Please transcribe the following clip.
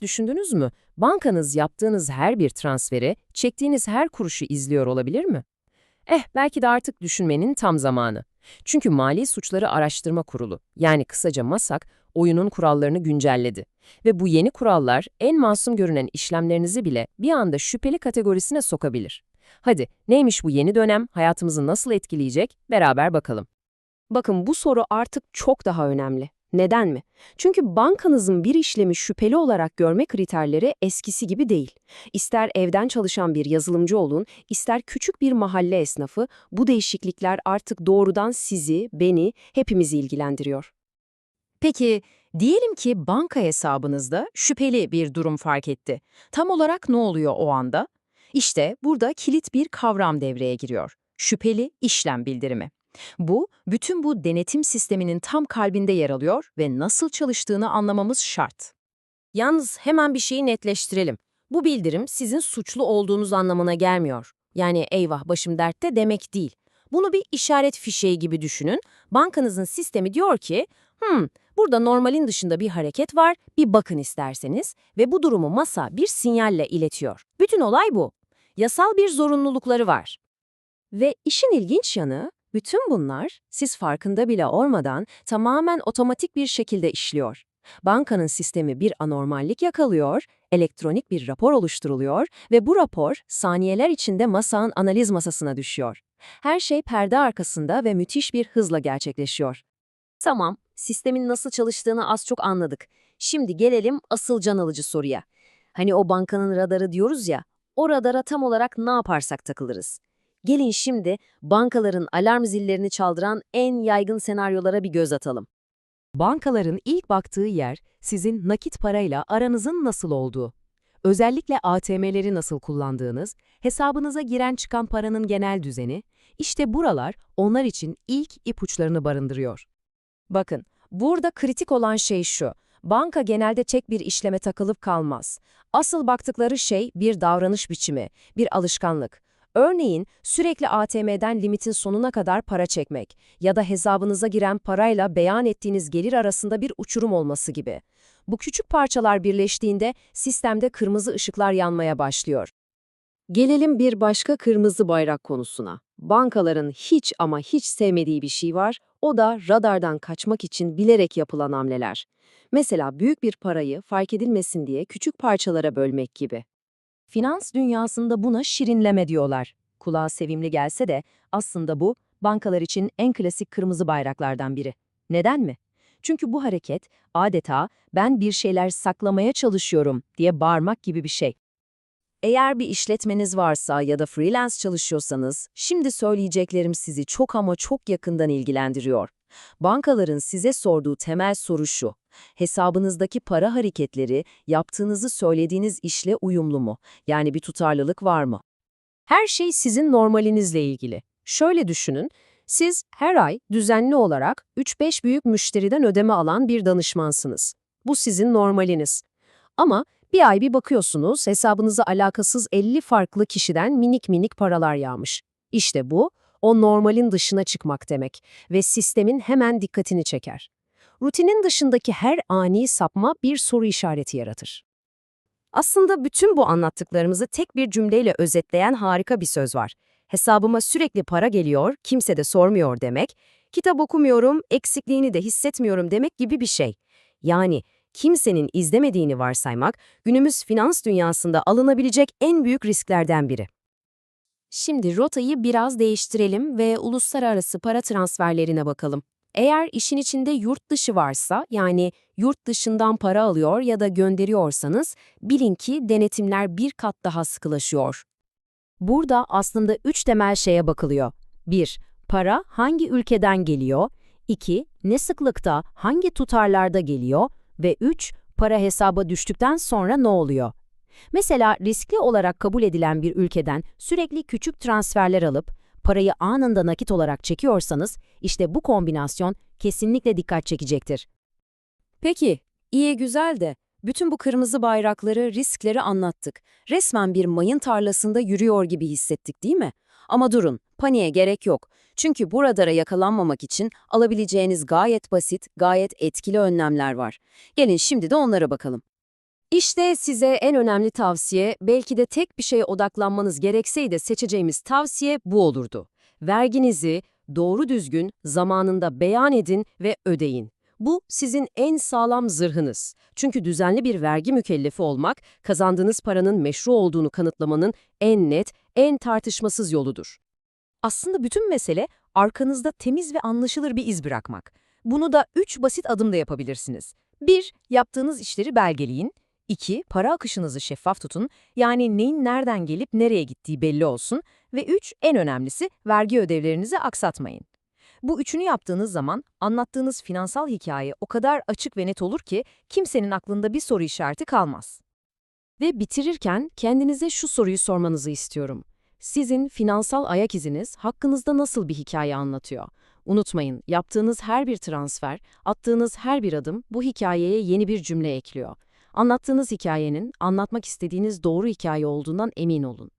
Düşündünüz mü? Bankanız yaptığınız her bir transferi, çektiğiniz her kuruşu izliyor olabilir mi? Eh, belki de artık düşünmenin tam zamanı. Çünkü Mali Suçları Araştırma Kurulu, yani kısaca MASAK, oyunun kurallarını güncelledi. Ve bu yeni kurallar en masum görünen işlemlerinizi bile bir anda şüpheli kategorisine sokabilir. Hadi, neymiş bu yeni dönem, hayatımızı nasıl etkileyecek? Beraber bakalım. Bakın bu soru artık çok daha önemli. Neden mi? Çünkü bankanızın bir işlemi şüpheli olarak görme kriterleri eskisi gibi değil. İster evden çalışan bir yazılımcı olun, ister küçük bir mahalle esnafı, bu değişiklikler artık doğrudan sizi, beni, hepimizi ilgilendiriyor. Peki, diyelim ki banka hesabınızda şüpheli bir durum fark etti. Tam olarak ne oluyor o anda? İşte burada kilit bir kavram devreye giriyor. Şüpheli işlem bildirimi. Bu, bütün bu denetim sisteminin tam kalbinde yer alıyor ve nasıl çalıştığını anlamamız şart. Yalnız hemen bir şeyi netleştirelim. Bu bildirim sizin suçlu olduğunuz anlamına gelmiyor. Yani eyvah başım dertte demek değil. Bunu bir işaret fişeği gibi düşünün. Bankanızın sistemi diyor ki, hmm, burada normalin dışında bir hareket var, bir bakın isterseniz ve bu durumu masa bir sinyalle iletiyor. Bütün olay bu. Yasal bir zorunlulukları var. Ve işin ilginç yanı, bütün bunlar siz farkında bile olmadan tamamen otomatik bir şekilde işliyor. Bankanın sistemi bir anormallik yakalıyor, elektronik bir rapor oluşturuluyor ve bu rapor saniyeler içinde masanın analiz masasına düşüyor. Her şey perde arkasında ve müthiş bir hızla gerçekleşiyor. Tamam, sistemin nasıl çalıştığını az çok anladık. Şimdi gelelim asıl can alıcı soruya. Hani o bankanın radarı diyoruz ya, o radara tam olarak ne yaparsak takılırız. Gelin şimdi bankaların alarm zillerini çaldıran en yaygın senaryolara bir göz atalım. Bankaların ilk baktığı yer sizin nakit parayla aranızın nasıl olduğu. Özellikle ATM'leri nasıl kullandığınız, hesabınıza giren çıkan paranın genel düzeni, işte buralar onlar için ilk ipuçlarını barındırıyor. Bakın, burada kritik olan şey şu. Banka genelde tek bir işleme takılıp kalmaz. Asıl baktıkları şey bir davranış biçimi, bir alışkanlık. Örneğin sürekli ATM'den limitin sonuna kadar para çekmek ya da hesabınıza giren parayla beyan ettiğiniz gelir arasında bir uçurum olması gibi. Bu küçük parçalar birleştiğinde sistemde kırmızı ışıklar yanmaya başlıyor. Gelelim bir başka kırmızı bayrak konusuna. Bankaların hiç ama hiç sevmediği bir şey var, o da radardan kaçmak için bilerek yapılan hamleler. Mesela büyük bir parayı fark edilmesin diye küçük parçalara bölmek gibi. Finans dünyasında buna şirinleme diyorlar. Kulağa sevimli gelse de aslında bu bankalar için en klasik kırmızı bayraklardan biri. Neden mi? Çünkü bu hareket adeta ben bir şeyler saklamaya çalışıyorum diye bağırmak gibi bir şey. Eğer bir işletmeniz varsa ya da freelance çalışıyorsanız, şimdi söyleyeceklerim sizi çok ama çok yakından ilgilendiriyor. Bankaların size sorduğu temel soru şu. Hesabınızdaki para hareketleri yaptığınızı söylediğiniz işle uyumlu mu? Yani bir tutarlılık var mı? Her şey sizin normalinizle ilgili. Şöyle düşünün, siz her ay düzenli olarak 3-5 büyük müşteriden ödeme alan bir danışmansınız. Bu sizin normaliniz. Ama bir ay bir bakıyorsunuz hesabınıza alakasız 50 farklı kişiden minik minik paralar yağmış. İşte bu, o normalin dışına çıkmak demek ve sistemin hemen dikkatini çeker. Rutinin dışındaki her ani sapma bir soru işareti yaratır. Aslında bütün bu anlattıklarımızı tek bir cümleyle özetleyen harika bir söz var. Hesabıma sürekli para geliyor, kimse de sormuyor demek, kitap okumuyorum, eksikliğini de hissetmiyorum demek gibi bir şey. Yani kimsenin izlemediğini varsaymak, günümüz finans dünyasında alınabilecek en büyük risklerden biri. Şimdi rotayı biraz değiştirelim ve uluslararası para transferlerine bakalım. Eğer işin içinde yurt dışı varsa, yani yurt dışından para alıyor ya da gönderiyorsanız, bilin ki denetimler bir kat daha sıkılaşıyor. Burada aslında üç temel şeye bakılıyor. 1. Para hangi ülkeden geliyor? 2. Ne sıklıkta, hangi tutarlarda geliyor? Ve 3. Para hesaba düştükten sonra ne oluyor? Mesela riskli olarak kabul edilen bir ülkeden sürekli küçük transferler alıp parayı anında nakit olarak çekiyorsanız işte bu kombinasyon kesinlikle dikkat çekecektir. Peki, iyi güzel de bütün bu kırmızı bayrakları, riskleri anlattık. Resmen bir mayın tarlasında yürüyor gibi hissettik değil mi? Ama durun, paniğe gerek yok. Çünkü bu radara yakalanmamak için alabileceğiniz gayet basit, gayet etkili önlemler var. Gelin şimdi de onlara bakalım. İşte size en önemli tavsiye, belki de tek bir şeye odaklanmanız gerekseydi seçeceğimiz tavsiye bu olurdu. Verginizi doğru düzgün zamanında beyan edin ve ödeyin. Bu sizin en sağlam zırhınız. Çünkü düzenli bir vergi mükellefi olmak, kazandığınız paranın meşru olduğunu kanıtlamanın en net, en tartışmasız yoludur. Aslında bütün mesele arkanızda temiz ve anlaşılır bir iz bırakmak. Bunu da üç basit adımda yapabilirsiniz. 1. Yaptığınız işleri belgeleyin. 2. Para akışınızı şeffaf tutun. Yani neyin nereden gelip nereye gittiği belli olsun. Ve 3. En önemlisi vergi ödevlerinizi aksatmayın. Bu üçünü yaptığınız zaman anlattığınız finansal hikaye o kadar açık ve net olur ki kimsenin aklında bir soru işareti kalmaz. Ve bitirirken kendinize şu soruyu sormanızı istiyorum. Sizin finansal ayak iziniz hakkınızda nasıl bir hikaye anlatıyor? Unutmayın, yaptığınız her bir transfer, attığınız her bir adım bu hikayeye yeni bir cümle ekliyor. Anlattığınız hikayenin, anlatmak istediğiniz doğru hikaye olduğundan emin olun.